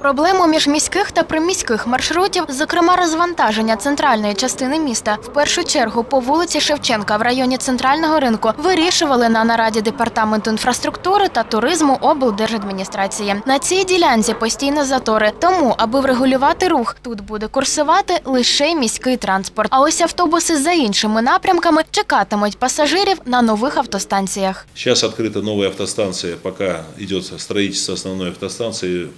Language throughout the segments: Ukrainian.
Проблему міжміських та приміських маршрутів, зокрема розвантаження центральної частини міста, в першу чергу по вулиці Шевченка в районі центрального ринку, вирішували на нараді департаменту інфраструктури та туризму облдержадміністрації. На цій ділянці постійно затори. Тому, аби врегулювати рух, тут буде курсувати лише міський транспорт. А ось автобуси за іншими напрямками чекатимуть пасажирів на нових автостанціях. Сейчас открыта новая автостанция, пока идет строительство основной автостанции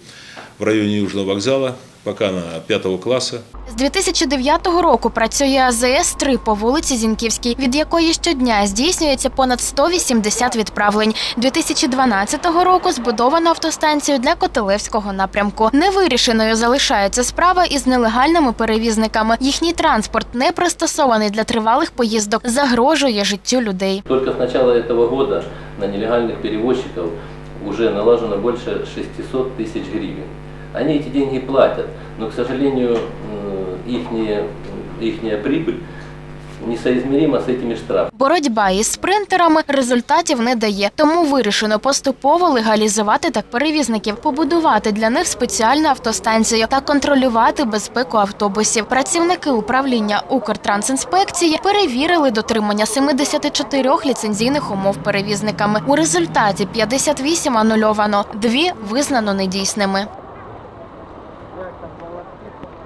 в районе Южного вокзала, пока на пятого класса. З 2009 року працює АЗС-3 по вулиці Зінківській, від якої щодня здійснюється понад 180 відправлень. 2012 року збудовано автостанцію для Котелевського напрямку. Невирішеною залишається справа із нелегальними перевізниками. Їхній транспорт не пристосований для тривалих поїздок, загрожує життю людей. Только с начала этого года на нелегальных перевозчиков уже налажено больше 600 тысяч гривен. Они эти деньги платят, но, к сожалению, их, ихняя прибыль несоизмерима с этими штрафами. Боротьба із спринтерами результатів не дає, тому вирішено поступово легалізувати так перевізників, побудувати для них спеціальну автостанцію та контролювати безпеку автобусів. Працівники управління Укртрансінспекції перевірили дотримання 74 ліцензійних умов перевізниками. У результаті 58 анульовано, дві визнано недійсними. так, молодцы.